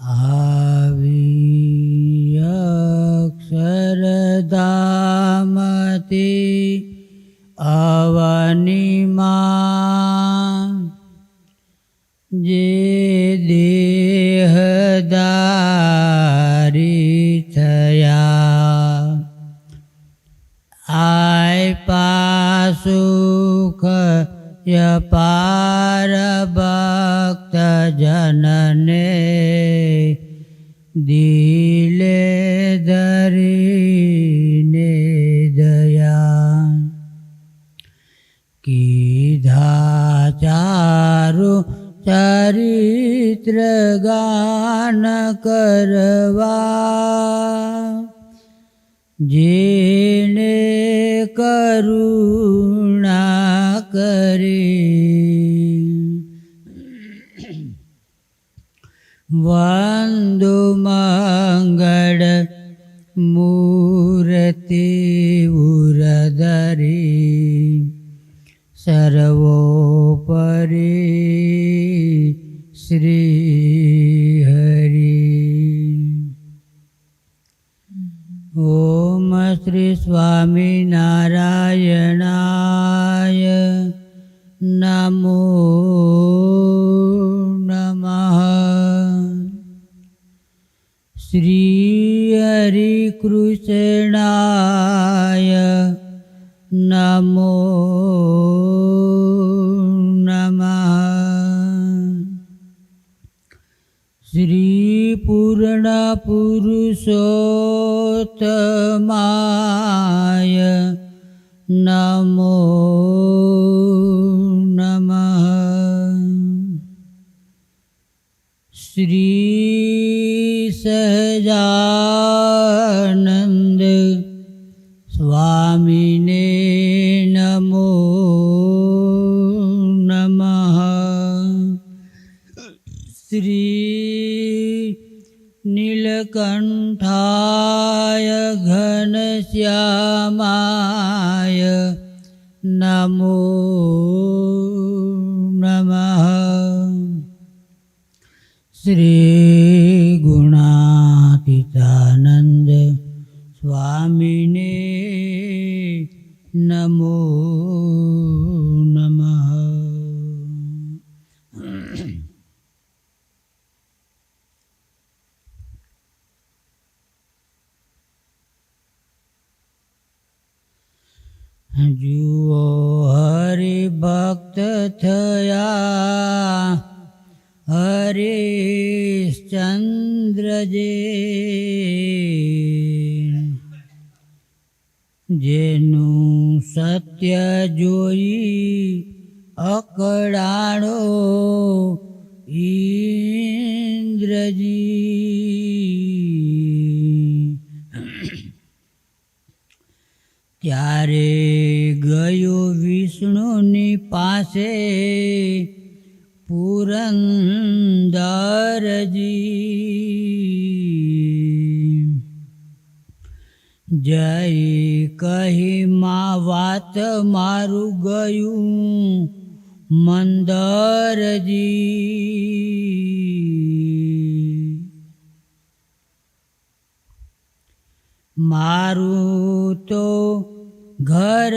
આવી કરુણા કરે. વંદુ શ્રી પૂર્ણ પુરુષોત્તમાય નમો નમઃ શ્રી ઘનશ્યામાય નમો નમઃ શ્રી स्वामिने સ્વામીને જય કહી માં વાત મારું ગયું, મંદરજી. મારું તો ઘર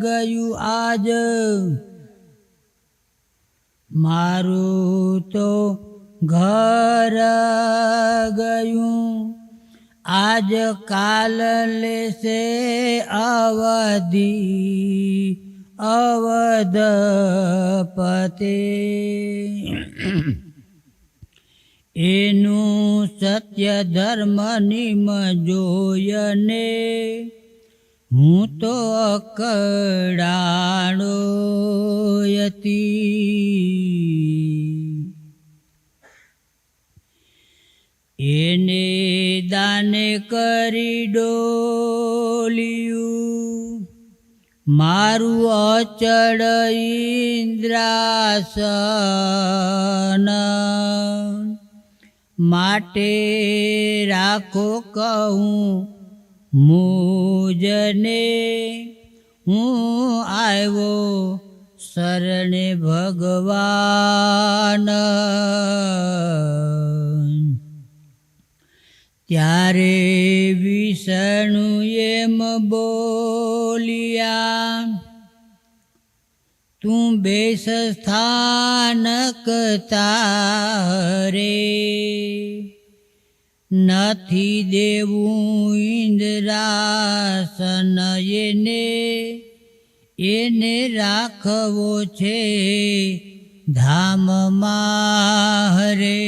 ગયું આજ, મારું તો ઘર ગયું આજ કાલ લેશે અવધી અવધપતે. એનું સત્ય ધર્મ નિમ જોયને હું તો અકડાણો યતી એને દાને કરી ડોલિયું. મારું અચળ ઇન્દ્રાસન માટે રાખો કહું મુજને. હું આવ્યો શરણે ભગવાન. ત્યારે વિષ્ણુ એમ બોલિયા, તું બેસ સ્થાનક તારે, નથી દેવું ઇન્દ્રાસન એને એને રાખવો છે ધામમાં હરે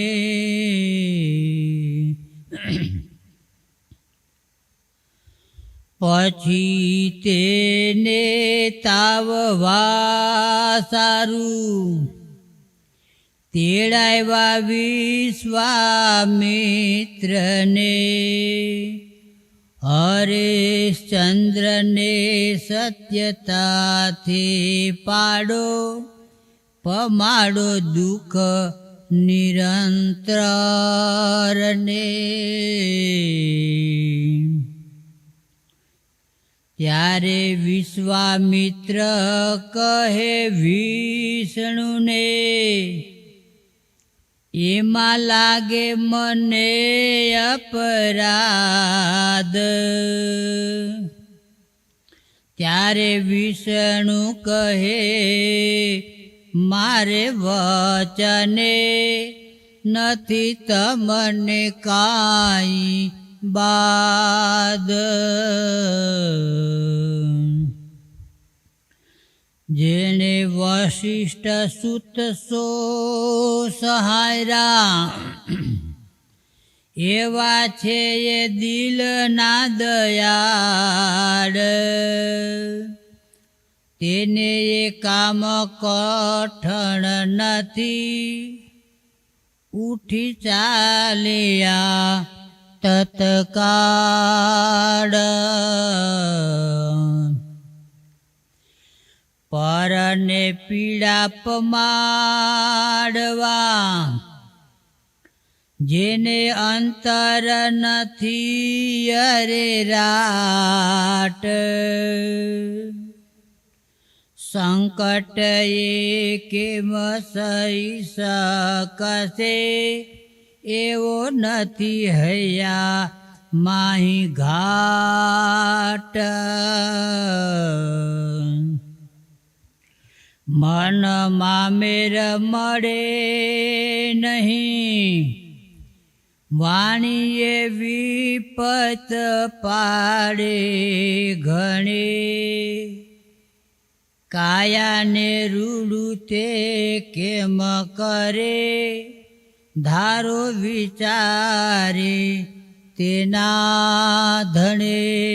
પછી તેને તાવવા સારું. તેડાવ્યા વિશ્વામિત્રને હરેશ્ચંદ્રને સત્યતાથી પાડો પમાડો દુઃખ નિરંતરને. ત્યારે વિશ્વામિત્ર કહે વિષ્ણુને, એમાં લાગે મને અપરાધ. ત્યારે વિષ્ણુ કહે, મારે વચને નથી, તમને કાંઈ બાદ. જેને વશિષ્ઠ સુત સો સહાયરા. એવા છે એ દિલના દયાળ. તેને એ કામ કઠણ નથી. ઉઠી ચાલ્યા. તત્કાળ પરને પીડા પમાડવા જેને અંતર નથી અરે રાટ સંકટ એ કેમ સહી શકશે એવો નથી હૈયા, માહી ઘાટ. મન મામેર મળે નહીં, વાણીએ વિપત પાડે ઘણે. કાયાને રૂડું તે કેમ કરે? ધારો વિચારે તેના ધણે.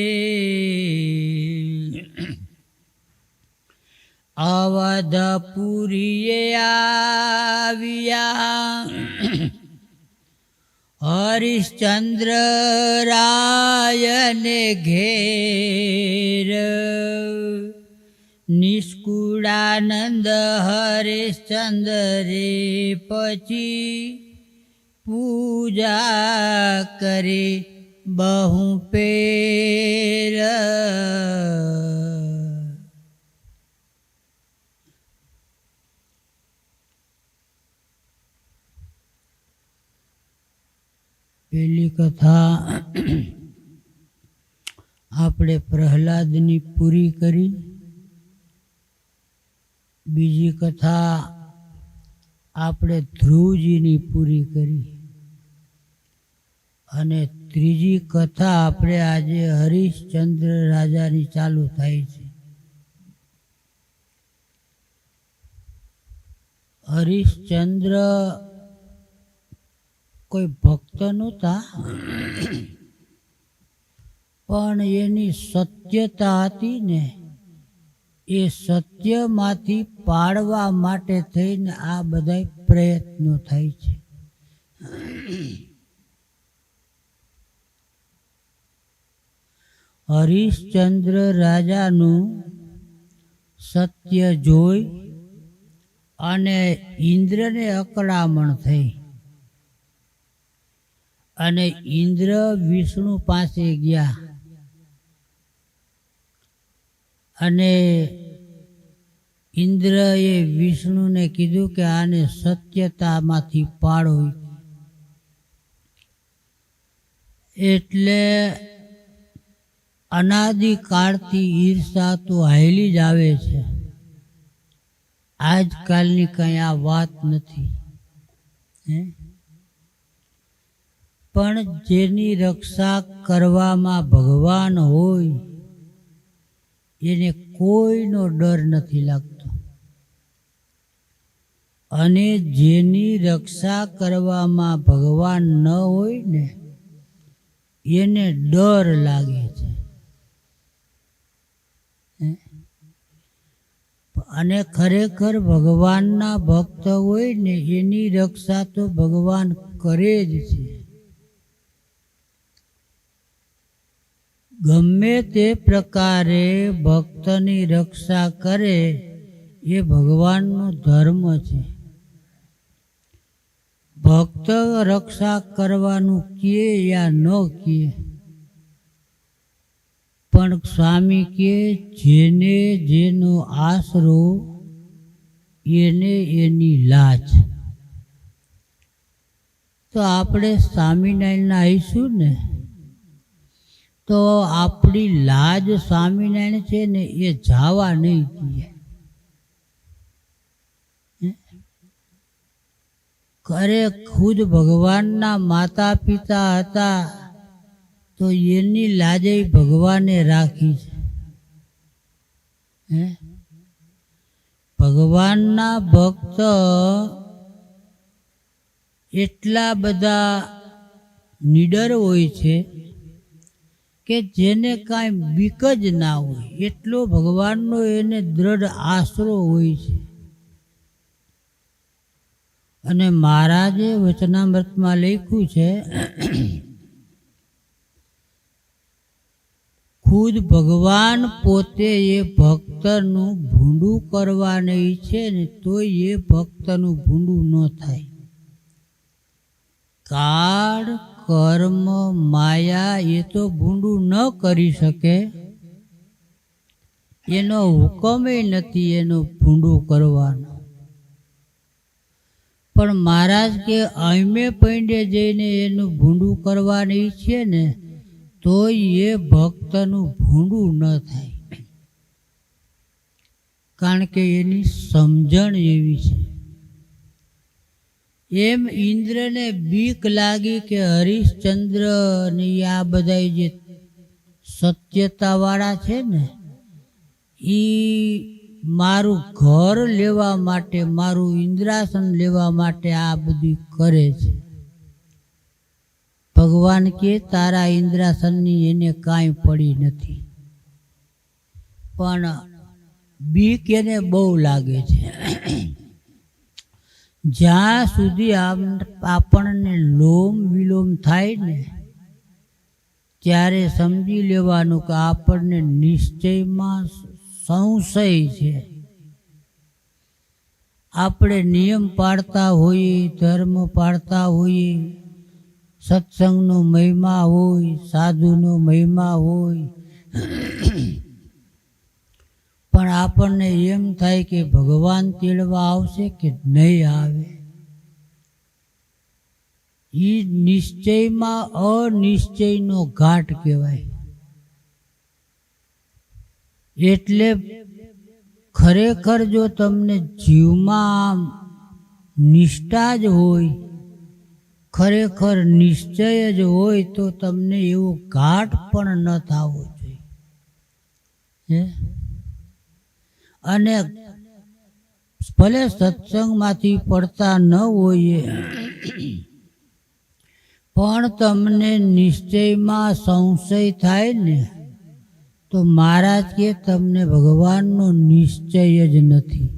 અવધપુરીએ આવ્યા. હરિશ્ચંદ્ર રાયને ઘેર. નિષ્કુળાનંદ હરિશ્ચંદ્રે પછી પૂજા કરે બહુ પેર પેલી કથા આપણે પ્રહલાદની પૂરી કરી. બીજી કથા આપણે ધ્રુવજીની પૂરી કરી. અને ત્રીજી કથા આપણે આજે હરિશ્ચંદ્ર રાજાની ચાલુ થાય છે. હરિશ્ચંદ્ર કોઈ ભક્ત નહોતા, પણ એની સત્યતા હતી ને, એ સત્યમાંથી પાડવા માટે થઈને આ બધા પ્રયત્નો થાય છે. હરિશ્ચંદ્ર રાજાનું સત્ય જોઈ અને ઇન્દ્રને અકળામણ થઈ. અને ઇન્દ્ર વિષ્ણુ પાસે ગયા. અને ઇન્દ્રએ વિષ્ણુને કીધું કે આને સત્યતામાંથી પાડો એટલે અનાદિકાળથી ઈર્ષા તો હાયલી જ આવે છે. આજકાલની કંઈ આ વાત નથી. પણ જેની રક્ષા કરવામાં ભગવાન હોય, એને કોઈનો ડર નથી લાગતો. અને જેની રક્ષા કરવામાં ભગવાન ન હોય ને, એને ડર લાગે છે. અને ખરેખર ભગવાનના ભક્ત હોય ને એની રક્ષા તો ભગવાન કરે જ છે. ગમે તે પ્રકારે ભક્તની રક્ષા કરે એ ભગવાનનો ધર્મ છે. ભક્ત રક્ષા કરવાનું કીએ યા ન કે પણ સ્વામી કે જેને જેનો આશરો, એને એની લાજ. તો આપણે સ્વામિનારાયણ આવીશું ને? તો આપણી લાજ સ્વામિનારાયણ છે ને એ જાવા નહીં દે ખરે ખુદ ભગવાનના માતા પિતા હતા તો એની લાજે ભગવાને રાખી છે. ભગવાનના ભક્ત એટલા બધા નીડર હોય છે કે જેને કાંઈ બીક જ ના હોય. એટલો ભગવાનનો એને દ્રઢ આશરો હોય છે. અને મહારાજે વચનામૃતમાં લખ્યું છે ખુદ ભગવાન પોતે એ ભક્તનું ભૂંડું કરવાને ઈચ્છે ને તોય એ ભક્તનું ભૂંડું ન થાય. કાળ, કર્મ, માયા એ તો ભૂંડું ન કરી શકે. એનો હુકમે નથી એનું ભૂંડું કરવાનો. પણ મહારાજ કે અમે પૈંડે જઈને એનું ભૂંડું કરવાની ઈચ્છે ને તોય એ ભક્તનું ભૂંડું ન થાય. કારણ કે એની સમજણ એવી છે. એમ ઇન્દ્રને બીક લાગી કે હરિશ્ચંદ્ર ને આ બધા જે સત્યતાવાળા છે ને એ મારું ઘર લેવા માટે, મારું ઇન્દ્રાસન લેવા માટે આ બધું કરે છે. ભગવાન કે તારા ઇન્દ્રાસનની એને કાંઈ પડી નથી. પણ બીક એને બહુ લાગે છે. જ્યાં સુધી આપણને લોમ વિલોમ થાય ને, ત્યારે સમજી લેવાનું કે આપણને નિશ્ચયમાં સંશય છે. આપણે નિયમ પાળતા હોઈએ, ધર્મ પાળતા હોઈએ સત્સંગનો મહિમા હોય સાધુનો મહિમા હોય પણ આપણને એમ થાય કે ભગવાન તેડવા આવશે કે નહીં આવે એ નિશ્ચયમાં અનિશ્ચયનો ઘાટ કહેવાય એટલે ખરેખર જો તમને જીવમાં નિષ્ઠા જ હોય ખરેખર નિશ્ચય જ હોય તો તમને એવો ઘાટ પણ ન થવો જોઈએ. અને ભલે સત્સંગમાંથી પડતા ન હોઈએ, પણ તમને નિશ્ચયમાં સંશય થાય ને, તો મહારાજ કે તમને ભગવાનનો નિશ્ચય જ નથી.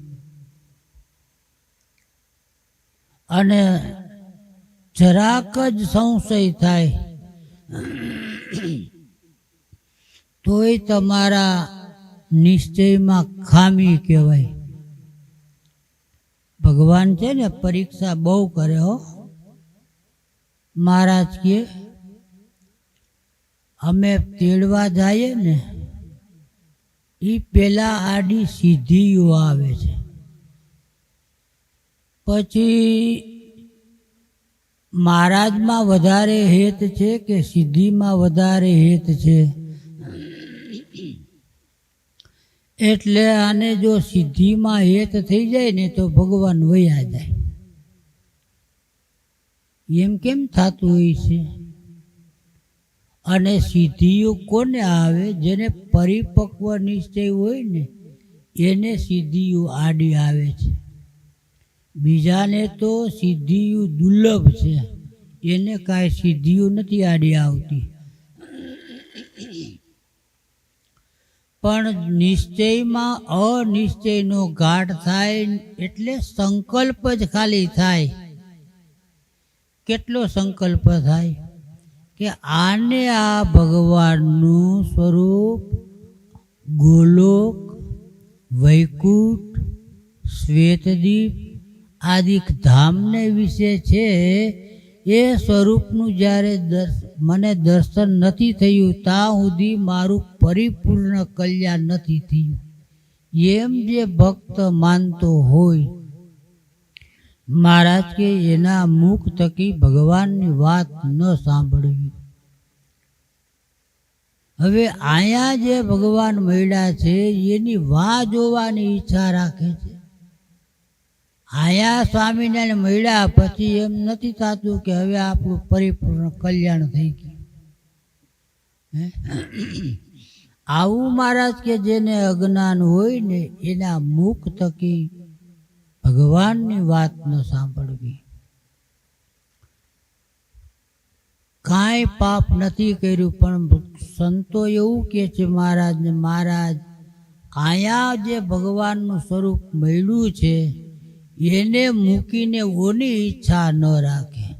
અને જરાક જ સંશય થાય. તોય તમારા નિશ્ચયમાં ખામી કહેવાય. ભગવાન છે ને પરીક્ષા બહુ કરે હો. મહારાજ કે, અમે તેડવા જઈએ ને એ પેલા આડી સીધીઓ આવે છે. પછી મહારાજમાં વધારે હેત છે કે સિદ્ધિમાં વધારે હેત છે? એટલે આને જો સિદ્ધિમાં હેત થઈ જાય ને તો ભગવાન વયા જાય. એમ કેમ થતું હોય છે? અને સિદ્ધિઓ કોને આવે? જેને પરિપક્વ નિશ્ચય હોય ને, એને સિદ્ધિઓ આડી આવે છે. બીજાને તો સિદ્ધિઓ દુર્લભ છે. એને કાંઈ સિદ્ધિઓ નથી આડી આવતી. પણ નિશ્ચયમાં અનિશ્ચયનો ઘાટ થાય એટલે સંકલ્પ જ ખાલી થાય. કેટલો સંકલ્પ થાય? કે આને આ ભગવાનનું સ્વરૂપ ગોલોક, વૈકુંઠ, શ્વેતદીપ આદિક ધામને વિશે છે, એ સ્વરૂપનું જ્યારે મને દર્શન નથી થયું ત્યાં સુધી મારું પરિપૂર્ણ કલ્યાણ નથી થયું. એમ જે ભક્ત માનતો હોય, મહારાજ કે એના મુખ થકી ભગવાનની વાત ન સાંભળવી. હવે અહીંયા જે ભગવાન મળ્યા છે, એની વાહ જોવાની ઈચ્છા રાખે છે. આયા સ્વામિનારાયણ મળ્યા પછી એમ નથી થતું કે હવે આપણું પરિપૂર્ણ કલ્યાણ થઈ ગયું? આવું મહારાજ કે જેને અજ્ઞાન હોય ને એના મુખ થકી ભગવાનની વાત ન સાંભળવી કાંઈ પાપ નથી કર્યું, પણ સંતો એવું કે છે, મહારાજને, મહારાજ આયા જે ભગવાનનું સ્વરૂપ મળ્યું છે એને મૂકીને ઓની ઈચ્છા ન રાખે.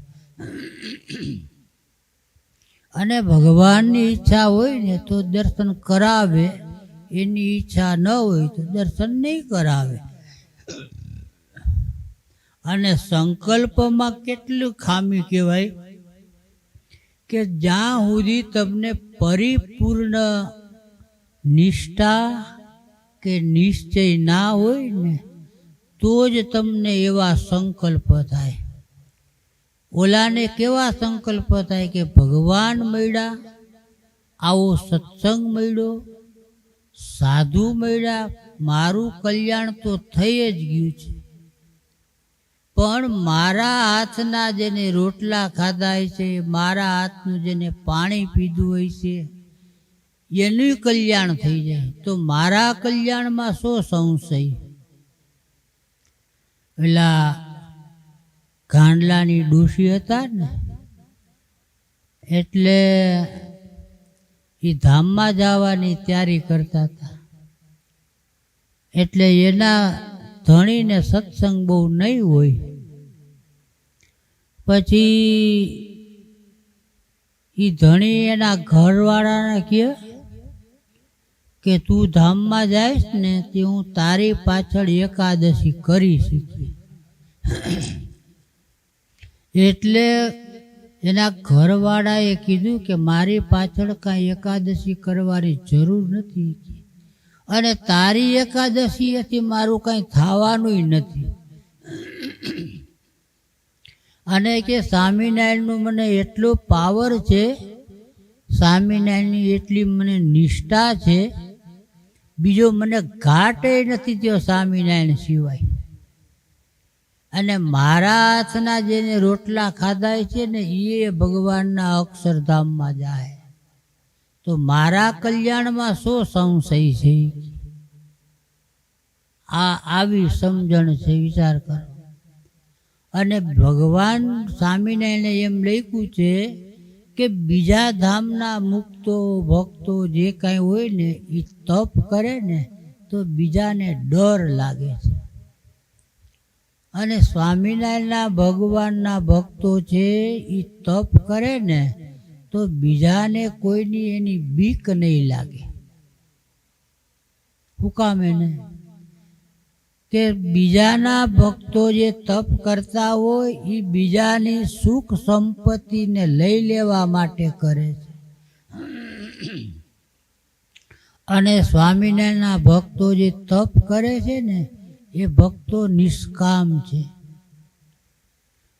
અને ભગવાનની ઈચ્છા હોય ને તો દર્શન કરાવે, એની ઈચ્છા ન હોય તો દર્શન નહીં કરાવે. અને સંકલ્પમાં કેટલું ખામી કહેવાય કે જ્યાં સુધી તમને પરિપૂર્ણ નિષ્ઠા કે નિશ્ચય ના હોય ને તો જ તમને એવા સંકલ્પ થાય. ઓલાને કેવા સંકલ્પ થાય કે ભગવાન મળ્યા, આવો સત્સંગ મળ્યો, સાધુ મળ્યા, મારું કલ્યાણ તો થઈ જ ગયું છે. પણ મારા હાથના જેને રોટલા ખાધા હોય છે, મારા હાથનું જેને પાણી પીધું હોય છે, એનું કલ્યાણ થઈ જાય. તો મારા કલ્યાણમાં શું સંશય? પેલા ગાંડલાની ડોશી હતા ને, એટલે એ ધામમાં જવાની તૈયારી કરતા હતા. એટલે એના ધણીને સત્સંગ બહુ નહીં હોય. પછી એ ધણી એના ઘરવાળાને કહે કે તું ધામમાં જઈશ ને તે હું તારી પાછળ એકાદશી કરી શીખી એટલે એના ઘરવાળાએ કીધું કે મારી પાછળ કાંઈ એકાદશી કરવાની જરૂર નથી. અને તારી એકાદશી હતી, મારું કાંઈ થવાનું નથી. અને કે સ્વામિનારાયણનું મને એટલો પાવર છે, સ્વામિનારાયણની એટલી મને નિષ્ઠા છે બીજો મને ઘાટે નથી થયો સ્વામિનારાયણ સિવાય. અને મારા હાથના જેને રોટલા ખાધા છે ને એ ભગવાનના અક્ષરધામમાં જાય. તો મારા કલ્યાણમાં શું સંશય છે? આ આવી સમજણ છે, વિચાર કરો. અને ભગવાન સ્વામિનારાયણે એમ લખ્યું છે કે બીજા ધામના મુક્તો ભક્તો જે કાંઈ હોય ને એ તપ કરે ને, તો બીજાને ડર લાગે છે. અને સ્વામિનારાયણના ભગવાનના ભક્તો છે એ તપ કરે ને, તો બીજાને કોઈની એની બીક નહીં લાગે. હુકામે કામ એને? કે બીજાના ભક્તો જે તપ કરતા હોય એ બીજાની સુખ સંપત્તિને લઈ લેવા માટે કરે છે. અને સ્વામિનારાયણના ભક્તો જે તપ કરે છે ને, એ ભક્તો નિષ્કામ છે.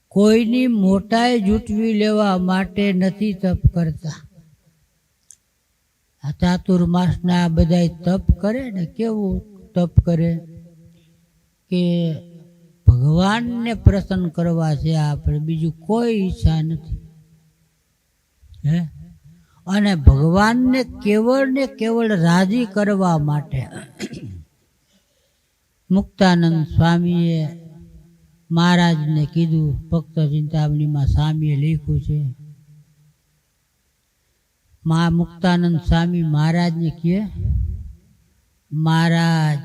કોઈની મોટાઈ જૂટવી લેવા માટે નથી તપ કરતા. આ ચાતુર્માસના આ બધાય તપ કરે ને, કેવું તપ કરે? કે ભગવાનને પ્રસન્ન કરવા છે આપણે, બીજું કોઈ ઈચ્છા નથી. હે? અને ભગવાનને કેવળ ને કેવળ રાજી કરવા માટે મુક્તાનંદ સ્વામીએ મહારાજને કીધું, ભક્ત ચિંતામણીમાં સ્વામીએ લખ્યું છે, મા મુક્તાનંદ સ્વામી મહારાજને કહે, મહારાજ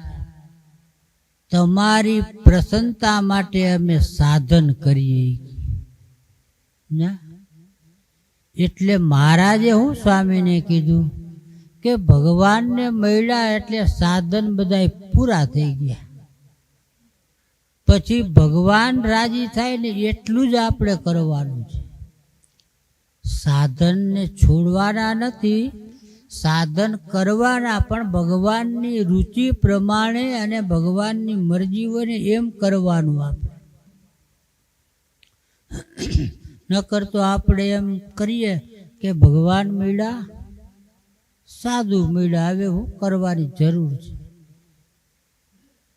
તમારી પ્રસન્નતા માટે અમે સાધન કરીએ. એટલે મહારાજે હું સ્વામીને કીધું કે ભગવાનને મળ્યા એટલે સાધન બધા પૂરા થઈ ગયા. પછી ભગવાન રાજી થાય ને એટલું જ આપણે કરવાનું છે. સાધનને છોડવાના નથી સાધન કરવાના, પણ ભગવાનની રુચિ પ્રમાણે અને ભગવાનની મરજી હોય એમ કરવાનું આપણે. નકર તો આપણે એમ કરીએ કે ભગવાન મળ્યા, સાધુ મળ્યા, હવે હું કરવાની જરૂર છે.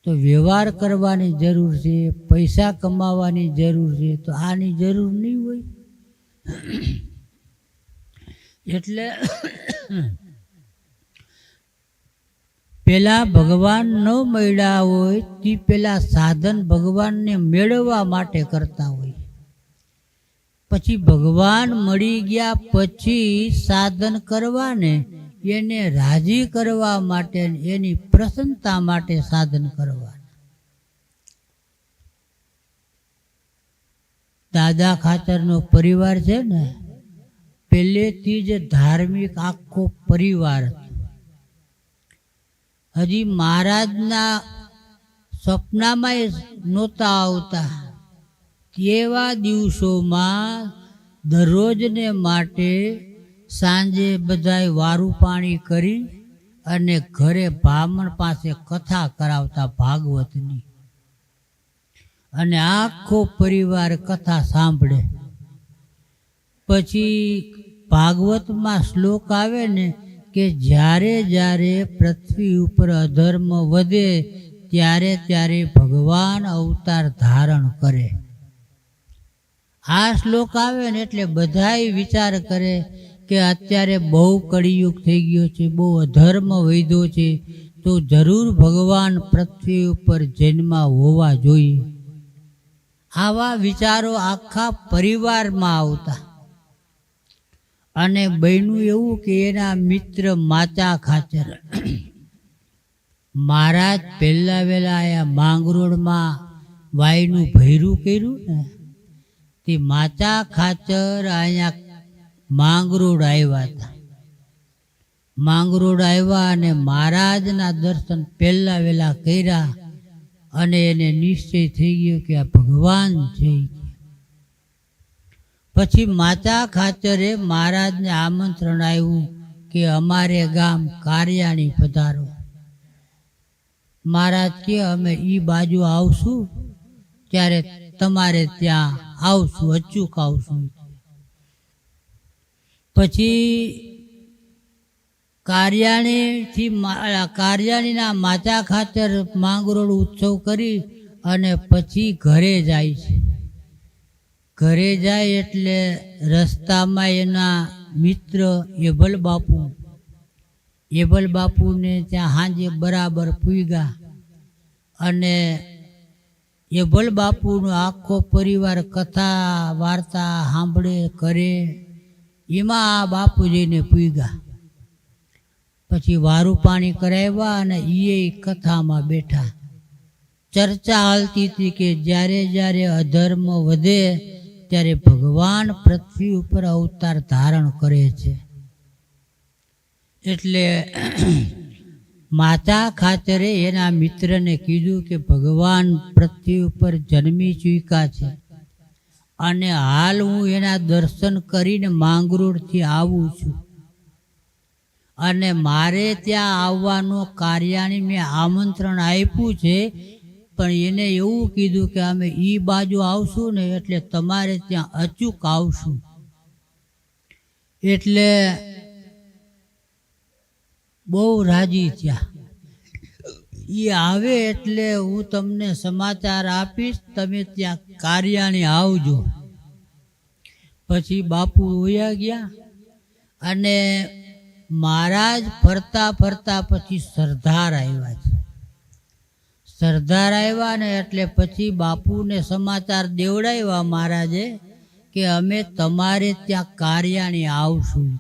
તો વ્યવહાર કરવાની જરૂર છે, પૈસા કમાવાની જરૂર છે, તો આની જરૂર નહીં હોય. એટલે પેલા ભગવાન મળ્યા હોય, તે પેલા સાધન ભગવાનને મેળવવા માટે કરતા હોય. પછી ભગવાન મળી ગયા પછી સાધન કરવાને, એને રાજી કરવા માટે, એની પ્રસન્નતા માટે સાધન કરવા દાદા ખાતરનો પરિવાર છે ને પહેલેથી જ ધાર્મિક આખો પરિવાર હતો હજી મહારાજના સપનામાં નહોતા આવતા. તેવા દિવસોમાં દરરોજને માટે સાંજે બધાય વારું પાણી કરી અને ઘરે બ્રાહ્મણ પાસે કથા કરાવતા ભાગવતની. અને આખો પરિવાર કથા સાંભળે. પછી ભાગવતમાં શ્લોક આવે ને કે જ્યારે જ્યારે પૃથ્વી ઉપર અધર્મ વધે, ત્યારે ત્યારે ભગવાન અવતાર ધારણ કરે. આ શ્લોક આવે ને એટલે બધાય વિચાર કરે કે અત્યારે બહુ કળિયુગ થઈ ગયો છે, બહુ અધર્મ વધ્યો છે, તો જરૂર ભગવાન પૃથ્વી ઉપર જન્મ હોવા જોઈએ. આવા વિચારો આખા પરિવારમાં આવતા. અને બન્યું એવું કે એના મિત્ર માચા ખાચર મહારાજ પહેલા વહેલા આયા માંગરોળમાં વાયનું ભૈરું કર્યું ને, તે માચા ખાચર અહીંયા માંગરોળ આવ્યા હતા. માંગરોળ આવ્યા અને મહારાજના દર્શન પહેલા વહેલા કર્યા અને એને નિશ્ચય થઈ ગયો કે આ ભગવાન છે પછી માતા ખાચરે મહારાજને આમંત્રણ આવ્યું કે અમારે ગામ કારિયાણી પધારો. મહારાજ કે, અમે ઈ બાજુ આવશું ત્યારે તમારે ત્યાં આવશું અચૂક આવશું પછી કાર્યાણીથી કાર્યાણીના માતા ખાતર માંગરોળ ઉત્સવ કરી અને પછી ઘરે જાય છે. ઘરે જાય એટલે રસ્તામાં એના મિત્ર એભલ બાપુ એભલ બાપુને ત્યાં સાંજે બરાબર પૂગ્યા અને એભલ બાપુનો આખો પરિવાર કથા, વાર્તા સાંભળે, કરે, એમાં આ બાપુજીને પૂગ્યા પછી વારું પાણી કરાવ્યા અને એ કથામાં બેઠા. ચર્ચા હાલતી હતી કે જ્યારે જ્યારે અધર્મ વધે ત્યારે ભગવાન પૃથ્વી ઉપર અવતાર ધારણ કરે છે. એટલે માતા ખાતરે એના મિત્રને કીધું કે ભગવાન પૃથ્વી ઉપર જન્મી ચૂક્યા છે અને હાલ હું એના દર્શન કરીને માંગરોળથી આવું છું. અને મારે ત્યાં આવવાનું કાર્યાની મેં આમંત્રણ આપ્યું છે પણ એને એવું કીધું કે અમે ઈ બાજુ આવશું ને એટલે તમારે ત્યાં અચૂક આવશું. એટલે બહુ રાજી થયા. એ આવે એટલે હું તમને સમાચાર આપીશ, તમે ત્યાં કાર્યાણી આવજો. પછી બાપુ વયા ગયા અને મહારાજ ફરતા ફરતા પછી સરદાર આવ્યા છે. સરદાર આવ્યા ને એટલે પછી બાપુને સમાચાર દેવડાવ્યા મહારાજે કે અમે તમારે ત્યાં કાર્યાણી આવશું.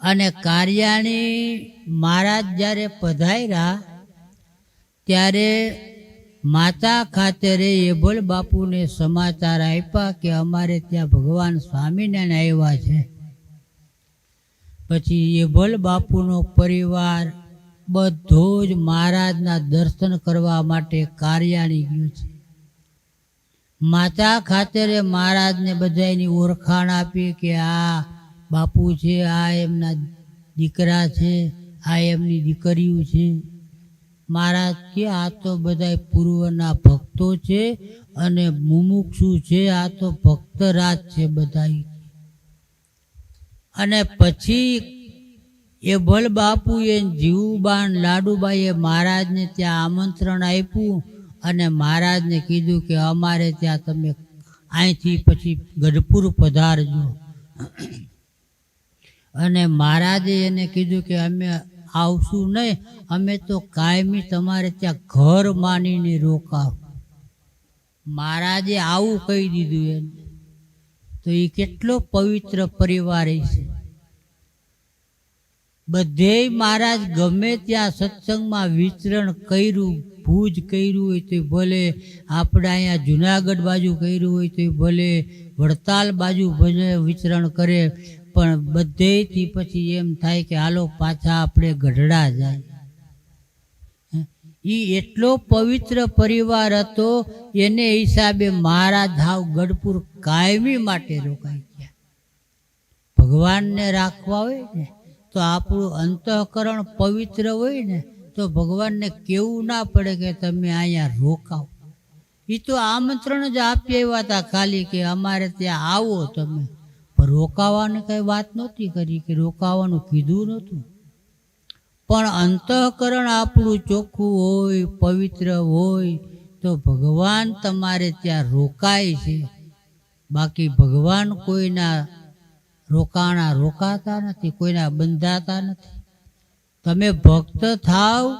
અને કાર્યાણી મહારાજ જ્યારે પધાર્યા, ત્યારે માતા ખાતરે એભલ બાપુને સમાચાર આપ્યા કે અમારે ત્યાં ભગવાન સ્વામિનારાયણ આવ્યા છે. પછી એભલ બાપુનો પરિવાર બધો જ મહારાજના દર્શન કરવા માટે કાર્યાણી ગયું છે. માતા ખાતરે મહારાજને બધાની ઓળખાણ આપી કે આ બાપુ છે, આ એમના દીકરા છે, આ એમની દીકરીઓ છે. મહારાજ કે આ તો બધા પૂર્વના ભક્તો છે અને મુમુક્ષુ છે, આ તો ભક્તરાજ છે બધા અને પછી એ ભલ બાપુએ જીવુબાન લાડુબાઈએ મહારાજને ત્યાં આમંત્રણ આપ્યું અને મહારાજને કીધું કે અમારે ત્યાં તમે અહીંથી પછી ગઢપુર પધારજો. અને મહારાજે એને કીધું કે અમે આવશું નહીં, અમે તો કાયમી તમારે ત્યાં ઘર માનીને રોકાવ. મહારાજે આવું કહી દીધું એને તો એ કેટલો પવિત્ર પરિવાર છે બધે મહારાજ ગમે ત્યાં સત્સંગમાં વિચરણ કર્યું, ભુજ કર્યું હોય તો ભલે, આપણે અહીંયા જુનાગઢ બાજુ કર્યું હોય તો ભલે, વડતાલ બાજુ ભલે વિચરણ કરે, પણ બધેથી પછી એમ થાય કે હાલો પાછા આપણે ગઢડા જાય. એ એટલો પવિત્ર પરિવાર હતો, એને હિસાબે મહારાજ હાવ ગઢપુર કાયમી માટે રોકાઈ ગયા. ભગવાનને રાખવા હોય ને તો આપણું અંતઃકરણ પવિત્ર હોય ને, તો ભગવાનને કેવું ના પડે કે તમે અહીંયા રોકાવ. એ તો આમંત્રણ જ આપી આવ્યા હતા ખાલી કે અમારે ત્યાં આવો તમે. પણ રોકાવાની કંઈ વાત નહોતી કરી કે રોકાવાનું કીધું નહોતું. પણ અંતઃકરણ આપણું ચોખ્ખું હોય, પવિત્ર હોય, તો ભગવાન તમારે ત્યાં રોકાય છે. બાકી ભગવાન કોઈના રોકાણા રોકાતા નથી, કોઈના બંધાતા નથી. તમે ભક્ત થાવ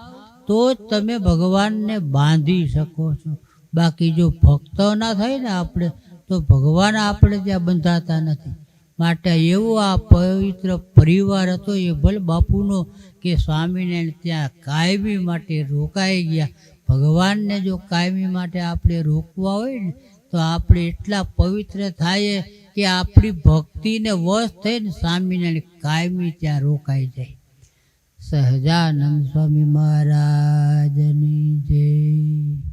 તો જ તમે ભગવાનને બાંધી શકો છો. બાકી જો ભક્ત ના થાય ને આપણે, તો ભગવાન આપણે ત્યાં બંધાતા નથી. માટે એવો આ પવિત્ર પરિવાર હતો, એ ભલ બાપુનો કે સ્વામીને ત્યાં કાયમી માટે રોકાઈ ગયા. ભગવાનને જો કાયમી માટે આપણે રોકવા હોય ને, તો આપણે એટલા પવિત્ર થાય કે આપણી ભક્તિને વશ થઈને સ્વામિનારાયણ કાયમી ત્યાં રોકાઈ જાય. સહજાનંદ સ્વામી મહારાજની જય.